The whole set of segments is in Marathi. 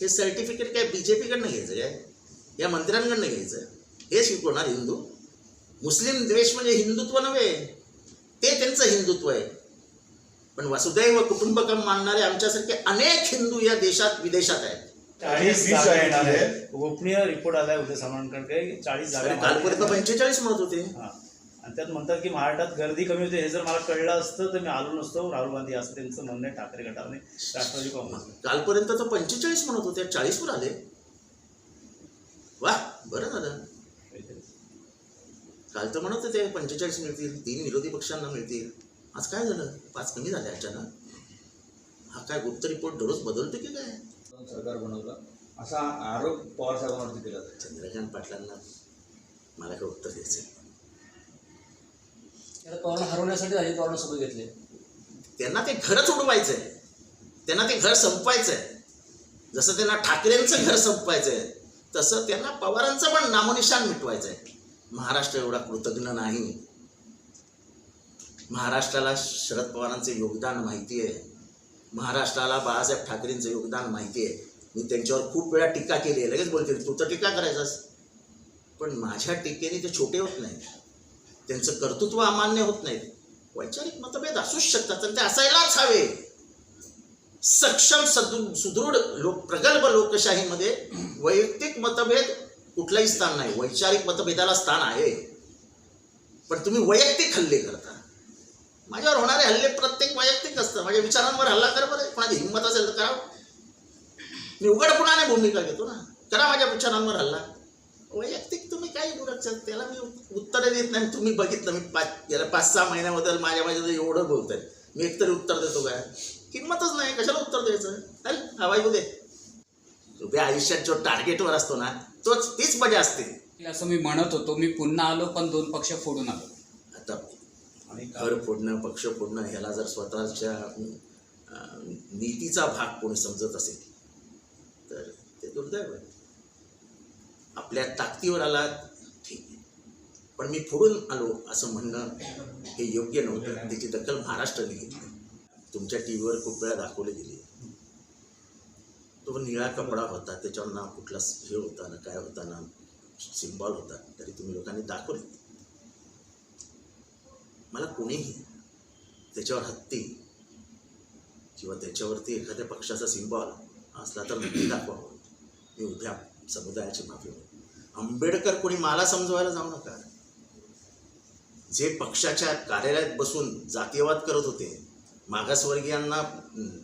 हे सर्टिफिकेट काय बी जे पीकडनं घ्यायचं काय? या मंत्र्यांकडनं घ्यायचं? हे शिकवणार हिंदू. मुस्लिम द्वेष म्हणजे हिंदुत्व नव्हे. ते त्यांचं हिंदुत्व आहे. पण वसुदैव कुटुंबकम मानणारे आमच्यासारखे अनेक हिंदू या देशात विदेशात आहेत. चाळीस. गोपनीय रिपोर्ट आलाय उद्या सामंतकडे की चाळीस पंचेचाळीस म्हणत होते. आणि त्यात म्हणतात की महाराष्ट्रात गर्दी कमी होते हे जर मला कळलं असतं तर मी आलो नसतो. राहुल गांधी असं त्यांचं म्हणणं आहे ठाकरे गटाने राष्ट्रवादी काँग्रेस. कालपर्यंत तर पंचेचाळीस म्हणत होते चाळीसवर आले. वा बरं झालं. काल तर म्हणत होते पंचेचाळीस मिळतील तीन विरोधी पक्षांना मिळतील. आज काय झालं? पाच कमी झाले अचानक. हा काय गुप्त रिपोर्ट दररोज बदलतो की काय? सरकार बनवलं. असा आरोप पवार साहेबांवरती केला चंद्रकांत पाटलांना मला काय उत्तर द्यायचं? त्याला पवारांना हरवण्यासाठी अजित पवारांना सोबत घेतले त्यांना ते घरच उडवायचं आहे त्यांना ते घर संपवायचं आहे जसं त्यांना ठाकरेंचं घर संपवायचं आहे तसं त्यांना पवारांचं पण नामोनिशान मिटवायचं आहे महाराष्ट्र एवढा कृतज्ञ नाही. महाराष्ट्राला शरद पवारांचं योगदान माहिती आहे महाराष्ट्राला बाळासाहेब ठाकरेंचं योगदान माहिती आहे मी त्यांच्यावर खूप वेळा टीका केली आहे. लगेच बोलते तू तर टीका करायचास. पण माझ्या टीकेने ते छोटे होत नाही. त्यांचं कर्तृत्व अमान्य होत नाहीत वैचारिक मतभेद असूच शकतात आणि ते असायलाच हवे. सक्षम सदृ सुदृढ लोक प्रगल्भ लोकशाहीमध्ये वैयक्तिक मतभेद कुठलाही स्थान नाही. वैचारिक मतभेदाला स्थान आहे. पण तुम्ही वैयक्तिक हल्ले करता. माझ्यावर होणारे हल्ले प्रत्येक वैयक्तिक असतात. माझ्या विचारांवर हल्ला कर बरं. कोणाची हिंमत असेल तर करावं. मी उघडपणाने भूमिका घेतो ना. करा माझ्या विचारांवर हल्ला. वैयक्तिक तुम्ही काही बोलत त्याला मी उत्तर देत नाही. तुम्ही बघितलं मी पाच गेल्या पाच सहा महिन्याबद्दल माझ्या माझ्या एवढं बोलतोय मी एकतरी उत्तर देतो काय? किंमतच नाही. कशाला उत्तर द्यायचं? चल हवाई दे उभ्या आयुष्यात जो टार्गेटवर असतो ना तोच तीच मजा असते. असं मी म्हणत होतो. मी पुन्हा आलो पण दोन पक्ष फोडून आलो. आता आणि घर फोडणं पक्ष फोडणं ह्याला जर स्वतःच्या नीतीचा भाग कोणी समजत असेल तर ते दुर्दैव आहे. आपल्या ताकदीवर आला ठीक आहे. पण मी फोडून आलो असं म्हणणं हे योग्य नव्हतं. त्याची दखल महाराष्ट्राने घेतली. तुमच्या टी व्हीवर खूप वेळा दाखवले गेले. तो निळा कपडा होता त्याच्यावर ना कुठला हे होता ना काय होता ना सिम्बॉल होता तरी तुम्ही लोकांनी दाखवले. मला कोणीही त्याच्यावर हत्ती किंवा त्याच्यावरती एखाद्या पक्षाचा सिम्बॉल असला तर नक्की दाखवावं. मी उद्या समुदायाची माफी आंबेडकर कोणी मला समजवायला जाऊ नका. जे पक्षाच्या कार्यालयात बसून जातीयवाद करत होते मागासवर्गीयांना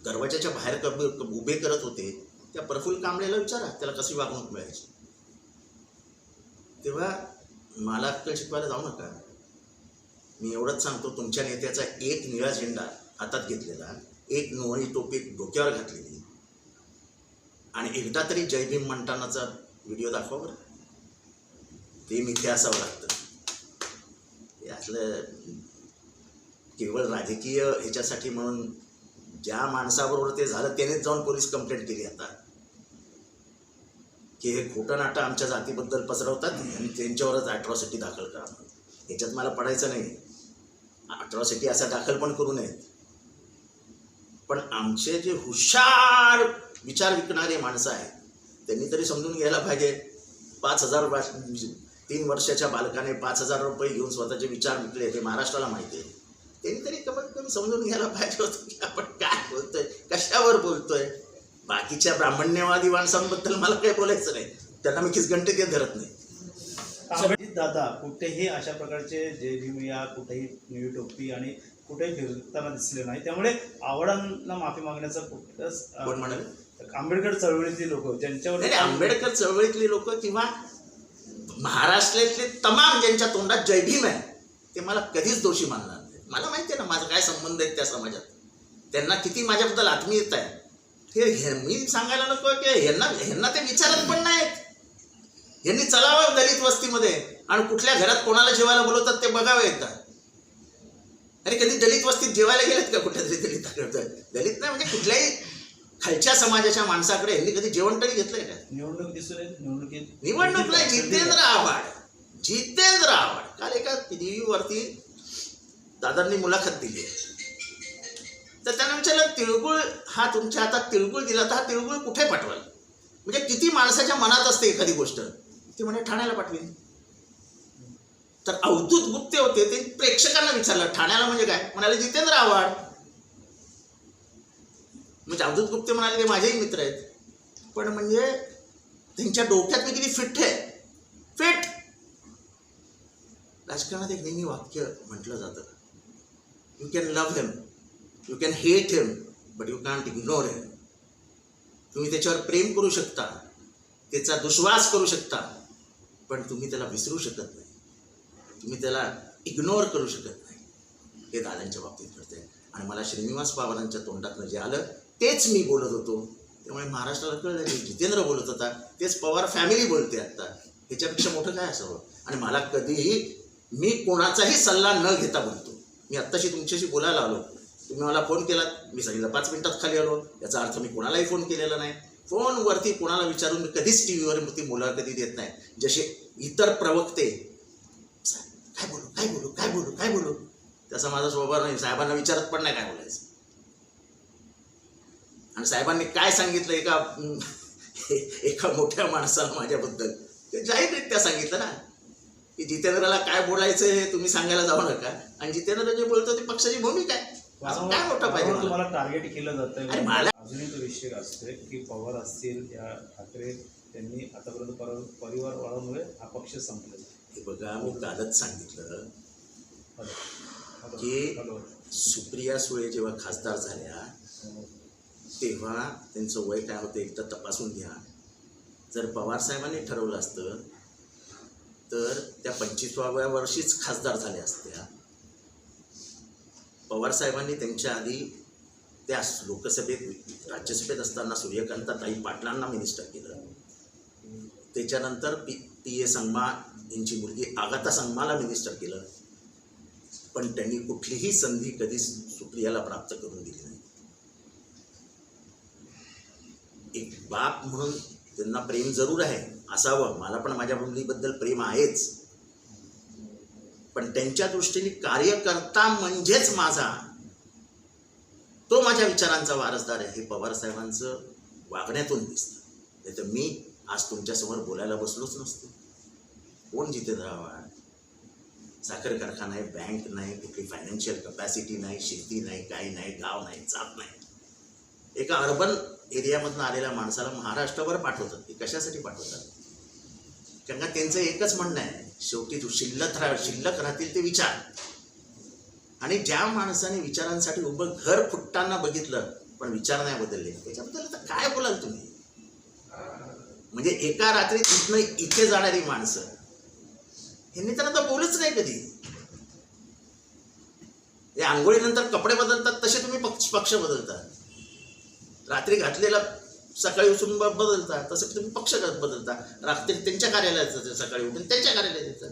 दरवाजाच्या बाहेर कब उभे करत होते त्या प्रफुल्ल कांबळेला विचारा त्याला कशी वागणूक मिळायची? तेव्हा मला अक्कल शिकवायला जाऊ नका. मी एवढंच सांगतो तुमच्या नेत्याचा एक निळा झेंडा हातात घेतलेला एक नोळी टोपी डोक्यावर घातलेली आणि एकदा तरी जय भीम म्हणतानाचा व्हिडिओ दाखवा बरं. ते मिथे असावं लागतं. यातलं केवळ राजकीय ह्याच्यासाठी म्हणून ज्या माणसाबरोबर ते झालं त्यानेच जाऊन पोलीस कंप्लेंट केली आता. की हे खोटं नाटं आमच्या जातीबद्दल पसरवतात आणि त्यांच्यावरच अॅट्रॉसिटी दाखल करा ह्याच्यात मला पडायचं नाही. अट्रॉसिटी असा दाखल पण करू नयेत. पण आमचे जे हुशार विचार विकणारे माणसं आहेत. त्यांनी तरी समजून घ्यायला पाहिजे. पाच हजार वा तीन वर्षाच्या बालकाने पाच हजार रुपये घेऊन स्वतःचे विचार विकले ते महाराष्ट्राला माहिती आहे. त्यांनी तरी कमीत कमी समजून घ्यायला पाहिजे होतं की आपण काय बोलतोय कशावर बोलतोय. बाकीच्या ब्राह्मण्यवादी माणसांबद्दल मला काही बोलायचं नाही. त्यांना मी खिसगंटे देत धरत नाही. दादा कुठेही अशा प्रकारचे भीम या कुठेही निळी टोपी आणि कुठेही फिरताना दिसले नाही. त्यामुळे आवडांना माफी मागण्याचा कुठंच कोण म्हणाले? आंबेडकर चळवळीतली लोक ज्यांच्यावर नाही आंबेडकर चळवळीतली लोक किंवा महाराष्ट्रातले तमाम ज्यांच्या तोंडात जय भीम आहे ते मला कधीच दोषी मानणार नाही मला माहिती आहे ना माझा काय संबंध आहे त्या समाजात. त्यांना किती माझ्याबद्दल आत्मीयता आहे. हे मी सांगायला नको की ह्यांना ह्यांना ते विचारत पण नाहीत. यांनी चलावं दलित वस्तीमध्ये आणि कुठल्या घरात कोणाला जेवायला बोलवतात ते बघावे एकदा. अरे कधी दलित वस्तीत जेवायला गेलेत का कुठल्या तरी दलित दलित नाही म्हणजे कुठल्याही खालच्या समाजाच्या माणसाकडे यांनी कधी जेवण तरी घेतलंय का? निवडणूक दिसून निवडणुकीत निवडणूक नाही जितेंद्र आव्हाड. जितेंद्र आव्हाड. काल एका टी व्हीवरती दादांनी मुलाखत दिली. तर त्यांना विचारलं तिळगुळ हा तुमच्या हातात तिळगुळ दिला तर हा तिळगुळ कुठे पाठवाल? म्हणजे किती माणसाच्या मनात असते एखादी गोष्ट. ते म्हणे ठाण्याला पाठवीन. तर अवधूत गुप्ते होते ते प्रेक्षकांना विचारलं ठाण्याला म्हणजे काय? म्हणाले जितेंद्र आव्हाड म्हणजे अवधूत गुप्ते म्हणाले ते माझेही मित्र आहेत. पण म्हणजे त्यांच्या डोक्यात मी किती फिट आहे? फिट! राजकारणात एक नेहमी वाक्य म्हटलं जातं. You can love him you can hate him but you can't ignore him तुम्ही त्याच्यावर प्रेम करू शकता त्याचा दुश्वास करू शकता पण तुम्ही त्याला विसरू शकत नाही. तुम्ही त्याला इग्नोर करू शकत नाही. हे दादांच्या बाबतीत घडते आणि मला श्रीनिवास पवारांच्या तोंडातनं जे आलं तेच मी बोलत होतो. त्यामुळे महाराष्ट्राला कळलं की जितेंद्र बोलत होता तेच पवार फॅमिली बोलते आत्ता ह्याच्यापेक्षा मोठं काय असावं? आणि मला कधीही मी कोणाचाही सल्ला न घेता बोलतो. मी आत्ताशी तुमच्याशी बोलायला आलो. तुम्ही मला फोन केलात. मी सांगितलं पाच मिनिटात खाली आलो. याचा अर्थ मी कोणालाही फोन केलेला नाही. फोनवरती कोणाला विचारून मी कधीच टी व्हीवर ती कधी देत नाही. जसे इतर प्रवक्ते काय बोलू काय बोलू काय बोलू काय बोलू? त्याचा माझा स्वभाव नाही. साहेबांना विचारत पण नाही काय बोलायचं. आणि साहेबांनी काय सांगितलं एका एका मोठ्या माणसाला माझ्याबद्दल ते जाहीररित्या सांगितलं ना की जितेंद्रला काय बोलायचं हे तुम्ही सांगायला जाऊ नका आणि जितेंद्र जे बोलतो ते पक्षाची भूमिका आहे काय मोठं पाहिजे? तुम्हाला टार्गेट केलं जातं मला- अजूनही तो विषय असतोय की पवार असतील या ठाकरे त्यांनी आतापर्यंत पर- परिवार वाढवल्यामुळे हा पक्ष संपलेला. हे बघा मी कालच सांगितलं. की-. सुप्रिया सुळे जेव्हा खासदार झाल्या तेव्हा त्यांचं वय काय होतं एकदा तपासून घ्या. जर पवार साहेबांनी ठरवलं असतं तर त्या पंचवीसाव्या वर्षीच खासदार झाल्या असत्या. पवार साहेबांनी त्यांच्या आधी त्या लोकसभेत राज्यसभेत असताना सूर्यकांताताई पाटलांना मिनिस्टर केलं. त्याच्यानंतर पी पी. ए. संगमा यांची मुलगी आगाता संगमाला मिनिस्टर केलं. पण त्यांनी कुठलीही संधी कधीच सुप्रियाला प्राप्त करून दिली नाही एक बाप म्हणून त्यांना प्रेम जरूर आहे असावं. मला पण माझ्या मुलीबद्दल प्रेम आहेच. पण त्यांच्या दृष्टीने कार्यकर्ता म्हणजेच माझा तो माझ्या विचारांचा वारसदार आहे. हे पवार साहेबांचं वागण्यातून दिसतं. नाही तर मी आज तुमच्यासमोर बोलायला बसलोच नसतो. कोण जितेंद्र आव्हाड साखर कारखाना आहे बँक नाही कुठली फायनान्शियल कपॅसिटी नाही शेती नाही काही नाही गाव नाही जात नाही. एका अर्बन एरियामधून आलेल्या माणसाला महाराष्ट्रभर पाठवतात. ते कशासाठी पाठवतात? कारण का त्यांचं एकच म्हणणं आहे शेवटी तू शिल्लक राह शिल्लक राहतील ते विचार. आणि ज्या माणसाने विचारांसाठी उभं घर फुटताना बघितलं पण विचार नाही बदलले त्याच्याबद्दल आता काय बोलाल तुम्ही? म्हणजे एका रात्री तिथनं इथे जाणारी माणसं ह्यांनी तर आता बोलूच नाही कधी. हे आंघोळीनंतर कपडे बदलतात तसे तुम्ही पक्ष पक्ष बदलता. रात्री घातलेला सकाळी उठून बदलता तसं तुम्ही पक्ष बदलता. रात्री त्यांच्या कार्यालयात जाता, सकाळी उठून त्यांच्या कार्यालयात येतात